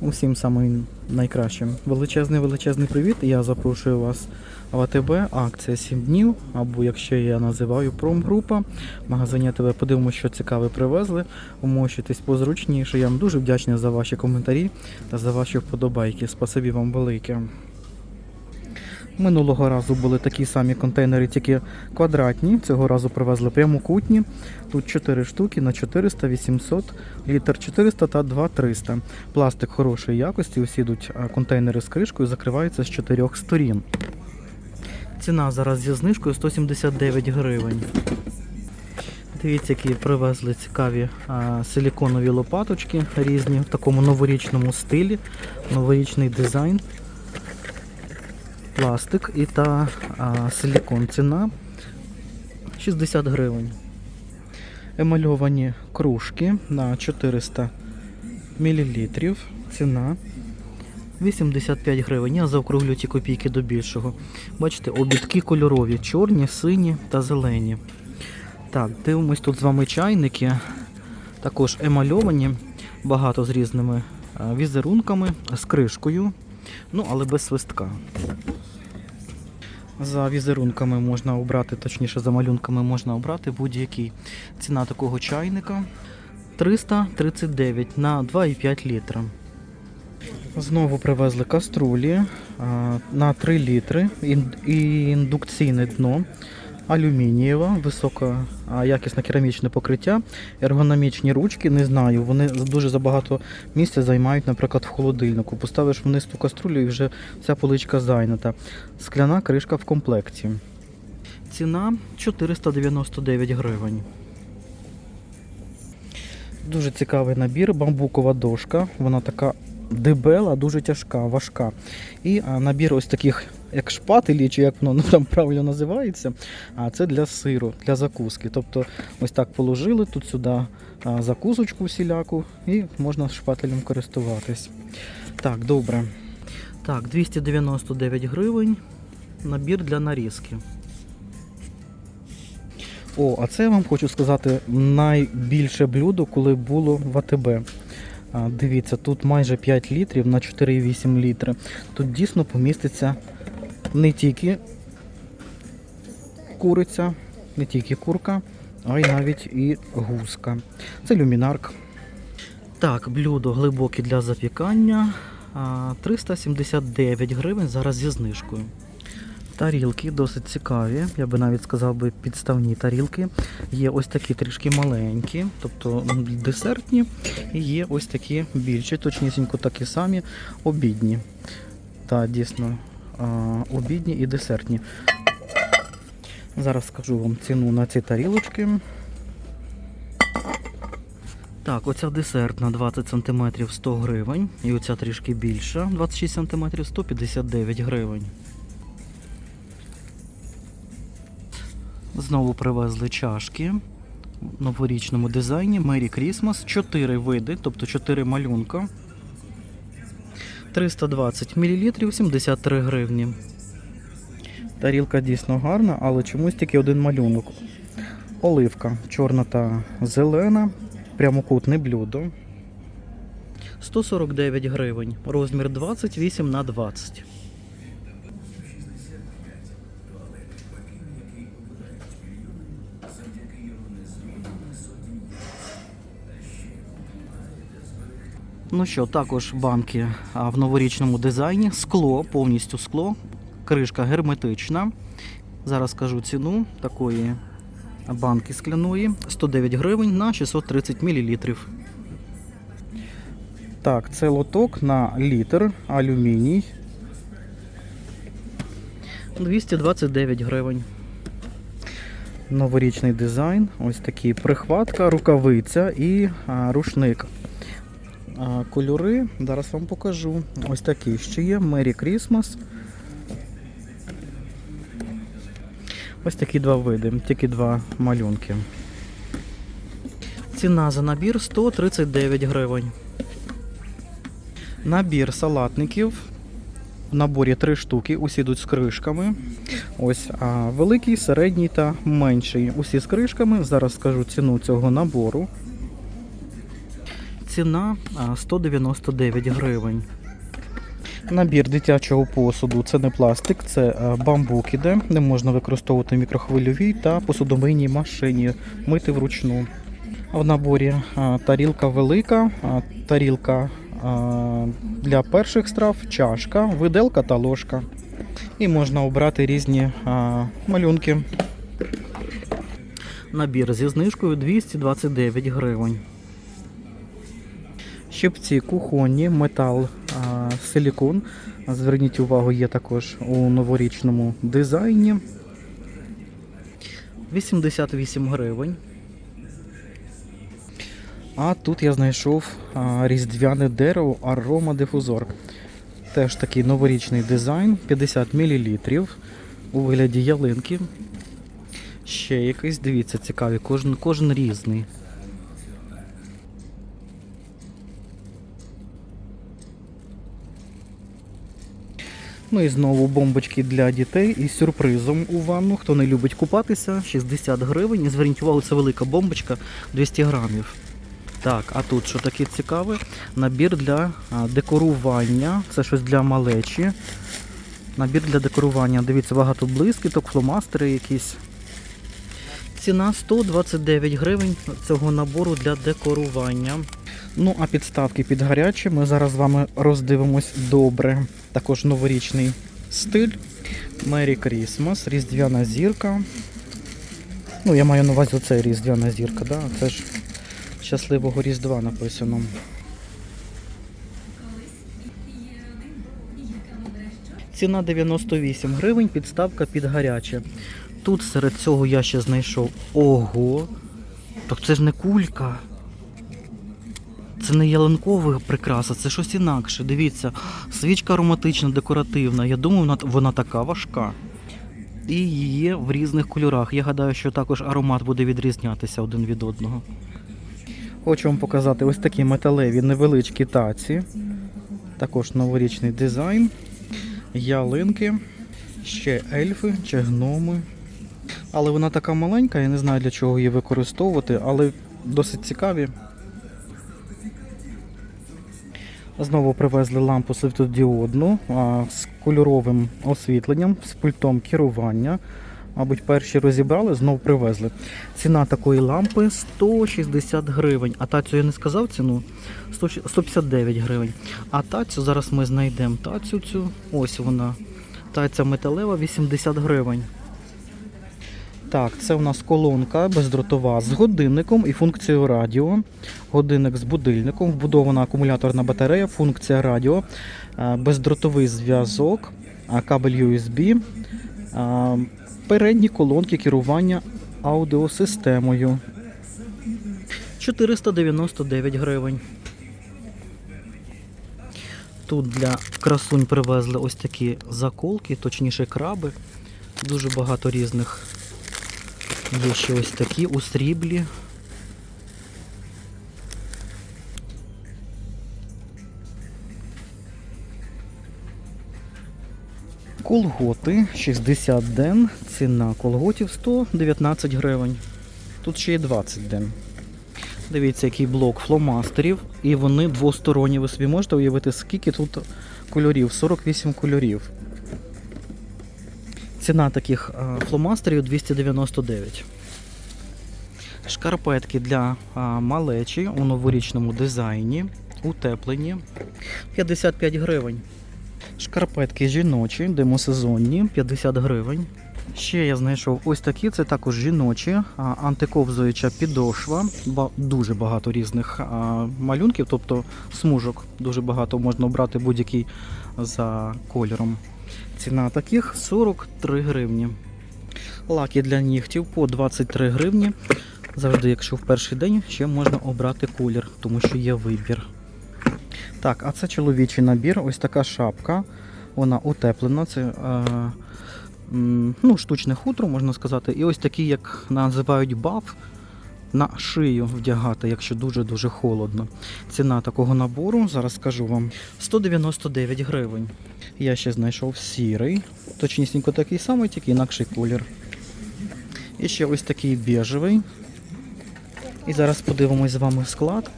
Усім самим найкращим. Величезний величезний привіт. Я запрошую вас в АТБ. Акція 7 днів, або якщо я називаю промгрупа. Магазині АТБ подивимося, що цікаве привезли. Умощуйтесь позручніше. Я вам дуже вдячний за ваші коментарі та за ваші вподобайки. Спасибі вам велике. Минулого разу були такі самі контейнери, тільки квадратні. Цього разу привезли прямокутні. Тут 4 штуки на 400, 800, літр 400 та 2 300. Пластик хорошої якості. Усі йдуть контейнери з кришкою, закриваються з чотирьох сторін. Ціна зараз зі знижкою 179 гривень. Дивіться, які привезли цікаві а, силіконові лопаточки різні в такому новорічному стилі, новорічний дизайн пластик і та а, силікон. Ціна 60 гривень. Емальовані кружки на 400 мл. Ціна 85 гривень. Я заокруглю ті копійки до більшого. Бачите, обідки кольорові, чорні, сині та зелені. Так, дивимось тут з вами чайники. Також емальовані, багато з різними візерунками, з кришкою, ну але без свистка. За візерунками можна обрати, точніше за малюнками можна обрати будь-який. Ціна такого чайника 339 на 2,5 літра. Знову привезли каструлі на 3 літри, індукційне дно, алюмінієва, висока якісне керамічне покриття, ергономічні ручки, не знаю, вони дуже забагато місця займають, наприклад, в холодильнику. Поставиш вниз ту каструлю і вже вся поличка зайнята. Скляна кришка в комплекті. Ціна 499 гривень. Дуже цікавий набір, бамбукова дошка. Вона така дебела, дуже тяжка, важка. І набір ось таких, як шпателі, чи як воно ну, там правильно називається. А це для сиру, для закуски. Тобто ось так положили тут сюди закусочку всіляку і можна шпателем користуватись. Так, добре. Так, 299 гривень. Набір для нарізки. О, а це я вам хочу сказати найбільше блюдо, коли було в АТБ. Дивіться, тут майже 5 літрів на 4,8 літри. Тут дійсно поміститься не тільки куриця, не тільки курка, а й навіть і гуска. Це люмінарк. Так, блюдо глибоке для запікання. 379 гривень зараз зі знижкою. Тарілки досить цікаві, я би навіть сказав би підставні тарілки. Є ось такі трішки маленькі, тобто десертні, і є ось такі більші, точнісінько такі самі обідні. Та дійсно обідні і десертні. Зараз скажу вам ціну на ці тарілочки. Так, оця десертна 20 см 100 гривень. І оця трішки більша, 26 см 159 гривень. Знову привезли чашки в новорічному дизайні Merry Christmas. 4 види, тобто 4 малюнка. 320 мл 73 гривні. Тарілка дійсно гарна, але чомусь тільки один малюнок. Оливка чорна та зелена. Прямокутне блюдо. 149 гривень. Розмір 28 на 20. Ну що, також банки в новорічному дизайні. Скло, повністю скло. Кришка герметична. Зараз скажу ціну такої банки скляної. 109 гривень на 630 мл. Так, це лоток на літр, алюміній. 229 гривень. Новорічний дизайн. Ось такий прихватка, рукавиця і рушник. Кольори зараз вам покажу. Ось такі ще є. Merry Christmas. Ось такі два види, тільки два малюнки. Ціна за набір 139 гривень. Набір салатників. В наборі три штуки, усі йдуть з кришками. Ось а, великий, середній та менший. Усі з кришками. Зараз скажу ціну цього набору. Ціна 199 гривень. Набір дитячого посуду це не пластик, це е, бамбук іде. Не можна використовувати в мікрохвильовій та посудомийній машині, мити вручну. В наборі тарілка велика, тарілка для перших страв, чашка, виделка та ложка. І можна обрати різні малюнки. Набір зі знижкою 229 гривень. Щипці кухонні, метал, силікон. Зверніть увагу, є також у новорічному дизайні. 88 гривень. А тут я знайшов різдвяне дерево арома дифузор. Теж такий новорічний дизайн, 50 мл у вигляді ялинки. Ще якийсь, дивіться, цікавий, кожен, кожен різний. Ну і знову бомбочки для дітей із сюрпризом у ванну. Хто не любить купатися, 60 гривень. І зверніть увагу, це велика бомбочка 200 грамів. Так, а тут що таке цікаве? Набір для декорування. Це щось для малечі. Набір для декорування. Дивіться, багато блискіток, фломастери якісь. Ціна 129 гривень цього набору для декорування. Ну, а підставки під гарячі ми зараз з вами роздивимось добре. Також новорічний стиль. Merry Christmas, різдвяна зірка. Ну, я маю на увазі оце різдвяна зірка, да? це ж щасливого Різдва написано. Ціна 98 гривень, підставка під гаряче. Тут серед цього я ще знайшов. Ого! Так це ж не кулька. Це не ялинкова прикраса, це щось інакше. Дивіться, свічка ароматична, декоративна. Я думаю, вона, вона така важка. І є в різних кольорах. Я гадаю, що також аромат буде відрізнятися один від одного. Хочу вам показати ось такі металеві невеличкі таці. Також новорічний дизайн. Ялинки, ще ельфи чи гноми. Але вона така маленька, я не знаю для чого її використовувати, але досить цікаві. Знову привезли лампу світлодіодну з кольоровим освітленням, з пультом керування. Мабуть, перші розібрали, знов привезли. Ціна такої лампи 160 гривень. А тацю я не сказав ціну 159 гривень. А тацю зараз ми знайдемо тацю цю. Ось вона. Таця металева 80 гривень. Так, це у нас колонка бездротова з годинником і функцією радіо. Годинник з будильником, вбудована акумуляторна батарея, функція радіо, е, бездротовий зв'язок, кабель USB, передні колонки керування аудіосистемою. 499 гривень. Тут для красунь привезли ось такі заколки, точніше краби. Дуже багато різних Є ще ось такі у сріблі. Колготи 60 ден, ціна колготів 119 гривень. Тут ще є 20 ден. Дивіться, який блок фломастерів, і вони двосторонні. Ви собі можете уявити, скільки тут кольорів? 48 кольорів. Ціна таких фломастерів 299. Шкарпетки для малечі у новорічному дизайні, утеплені 55 гривень. Шкарпетки жіночі, демосезонні 50 гривень. Ще я знайшов ось такі, це також жіночі, антиковзуюча підошва, дуже багато різних малюнків, тобто смужок. Дуже багато можна обрати будь-який за кольором. Ціна таких 43 гривні. Лаки для нігтів по 23 гривні. Завжди, якщо в перший день, ще можна обрати колір, тому що є вибір. Так, а це чоловічий набір. Ось така шапка. Вона утеплена. Це е, ну, штучне хутро, можна сказати. І ось такий, як називають баф, на шию вдягати, якщо дуже-дуже холодно. Ціна такого набору, зараз скажу вам, 199 гривень. Я ще знайшов сірий, точнісінько такий самий, тільки інакший колір. І ще ось такий біжевий. І зараз подивимось з вами склад.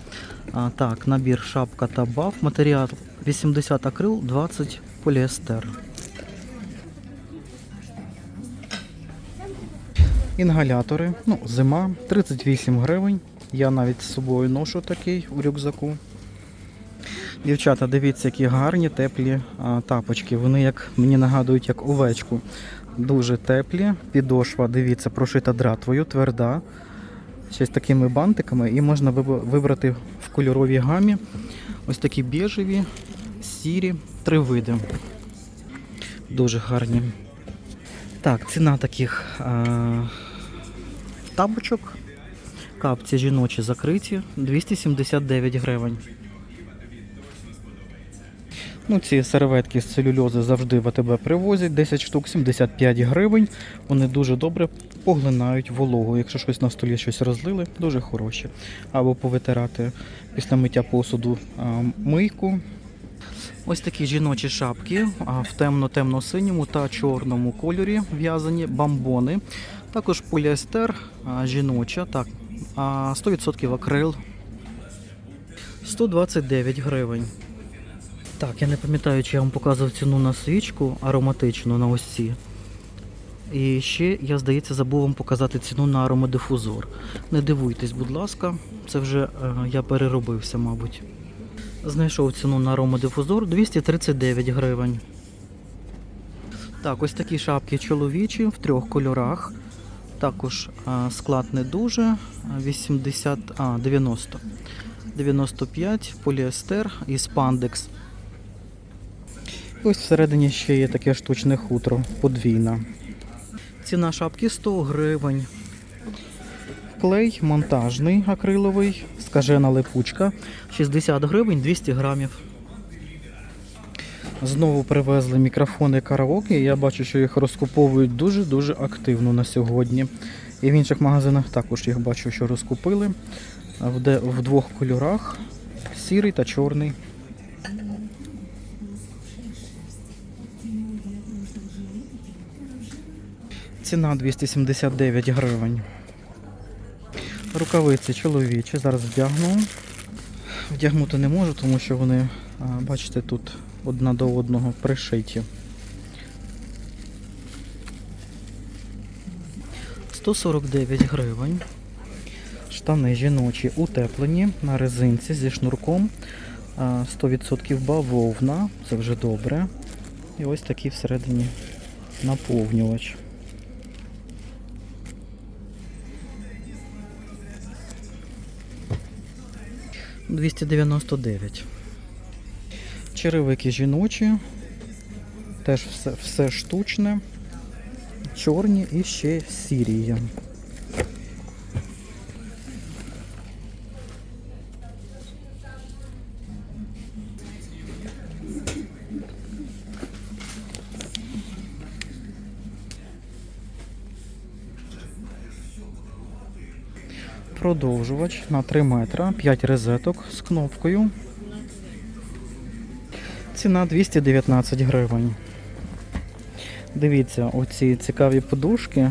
А, так, набір шапка та баф. Матеріал 80 акрил, 20 поліестер. Інгалятори. Ну, зима, 38 гривень. Я навіть з собою ношу такий у рюкзаку. Дівчата, дивіться, які гарні теплі а, тапочки. Вони як мені нагадують як овечку. Дуже теплі. Підошва, дивіться, прошита дратвою, тверда. Ще з такими бантиками. І можна вибрати в кольоровій гамі. Ось такі біжеві, сірі, три види. Дуже гарні. Так, ціна таких а, тапочок. Капці жіночі закриті 279 гривень. Ну, ці серветки з целюльози завжди в АТБ привозять. 10 штук 75 гривень. Вони дуже добре поглинають вологу. Якщо щось на столі щось розлили, дуже хороші. Або повитирати після миття посуду мийку. Ось такі жіночі шапки в темно-темно-синьому та чорному кольорі в'язані бамбони. Також поліестер жіноча, так, 100% акрил. 129 гривень. Так, я не пам'ятаю, чи я вам показував ціну на свічку ароматичну на ось ці. І ще, я, здається, забув вам показати ціну на аромадифузор. Не дивуйтесь, будь ласка, це вже е, я переробився, мабуть. Знайшов ціну на аромадифузор 239 гривень. Так, ось такі шапки чоловічі в трьох кольорах. Також склад не дуже. 80, а, 90. 95, поліестер і спандекс. Ось всередині ще є таке штучне хутро, подвійна. Ціна шапки 100 гривень. Клей монтажний акриловий, скажена липучка, 60 гривень 200 грамів. Знову привезли мікрофони караоке. Я бачу, що їх розкуповують дуже-дуже активно на сьогодні. І в інших магазинах також їх бачу, що розкупили в, де, в двох кольорах: сірий та чорний. Ціна 279 гривень. Рукавиці чоловічі. Зараз вдягну. Вдягнути не можу, тому що вони, бачите, тут одна до одного пришиті. 149 гривень. Штани жіночі утеплені на резинці зі шнурком. 100% бавовна, це вже добре. І ось такий всередині наповнювач. – 299. Черевики жіночі. Теж все, все штучне. Чорні і ще сірі є. Продовжувач на 3 метра, 5 розеток з кнопкою. Ціна 219 гривень. Дивіться, оці цікаві подушки.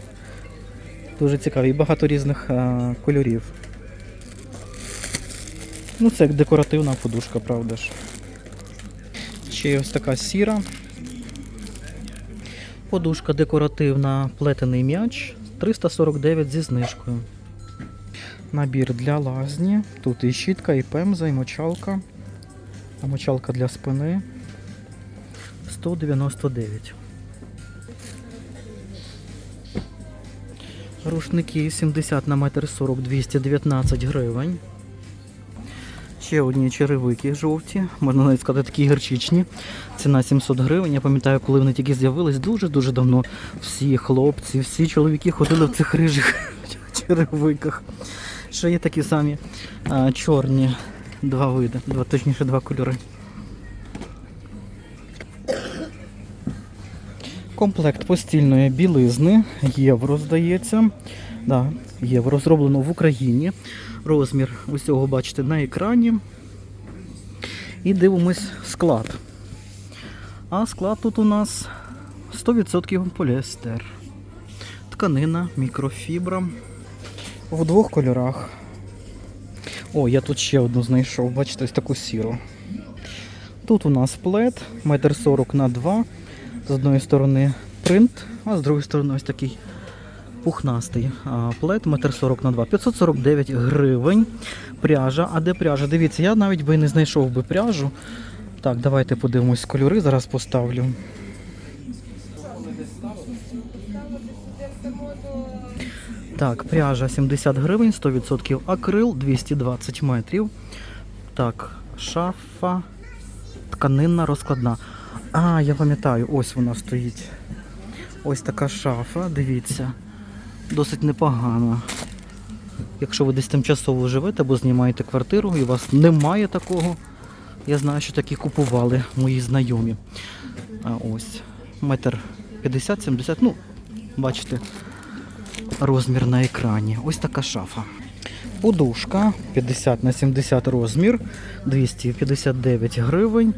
Дуже цікаві, багато різних а, кольорів. Ну, це як декоративна подушка, правда ж. Ще є ось така сіра. Подушка декоративна, плетений м'яч. 349 зі знижкою. Набір для лазні. Тут і щітка, і пемза, і мочалка. Мочалка для спини 199. Рушники 70 на метр 40 219 гривень. Ще одні черевики жовті, можна навіть сказати, такі гірчичні. Ціна 700 гривень. Я пам'ятаю, коли вони тільки з'явились дуже-дуже давно. Всі хлопці, всі чоловіки ходили в цих рижих черевиках. Ще є такі самі а, чорні два види, два, точніше два кольори. Комплект постільної білизни. Євро, здається. Да, євро зроблено в Україні. Розмір усього бачите на екрані. І дивимось склад. А склад тут у нас 100% поліестер. Тканина, мікрофібра. В двох кольорах. О, я тут ще одну знайшов, бачите, ось таку сіру. Тут у нас плед, метр сорок на 2. З одної сторони принт, а з другої сторони ось такий пухнастий плед, метр сорок на 2. 549 гривень. Пряжа. А де пряжа? Дивіться, я навіть би не знайшов би пряжу. Так, давайте подивимось кольори, зараз поставлю. Так, пряжа 70 гривень, 100% акрил, 220 метрів. Так, шафа, тканинна розкладна. А, я пам'ятаю, ось вона стоїть. Ось така шафа, дивіться. Досить непогана. Якщо ви десь тимчасово живете або знімаєте квартиру і у вас немає такого, я знаю, що такі купували мої знайомі. А ось, метр 50-70, ну, бачите, розмір на екрані. Ось така шафа. Подушка 50 на 70 розмір, 259 гривень.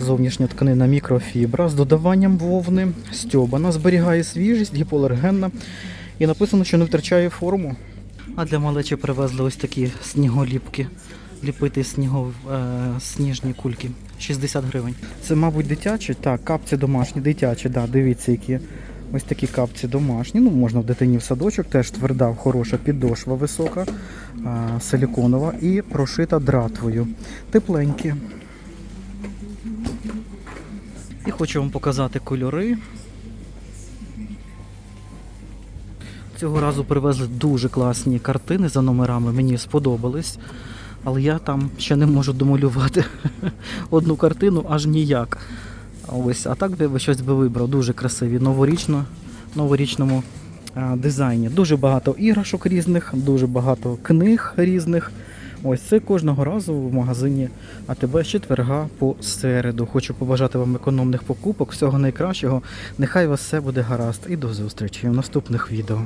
Зовнішня тканина мікрофібра з додаванням вовни, стьобана, зберігає свіжість, гіпоалергенна. І написано, що не втрачає форму. А для малечі привезли ось такі сніголіпки. Ліпити снігов, е, сніжні кульки. 60 гривень. Це, мабуть, дитячі. Так, капці домашні, дитячі, да, дивіться, які. Ось такі капці домашні. Ну, можна в дитині в садочок, теж тверда, хороша підошва висока, силіконова і прошита дратвою. Тепленькі. І хочу вам показати кольори. Цього разу привезли дуже класні картини за номерами, мені сподобались. Але я там ще не можу домалювати одну картину аж ніяк. Ось, а так би щось би вибрав. Дуже красиві, новорічно, новорічному а, дизайні. Дуже багато іграшок різних, дуже багато книг різних. Ось це кожного разу в магазині АТБ з четверга по середу. Хочу побажати вам економних покупок, всього найкращого. Нехай вас все буде гаразд. І до зустрічі в наступних відео.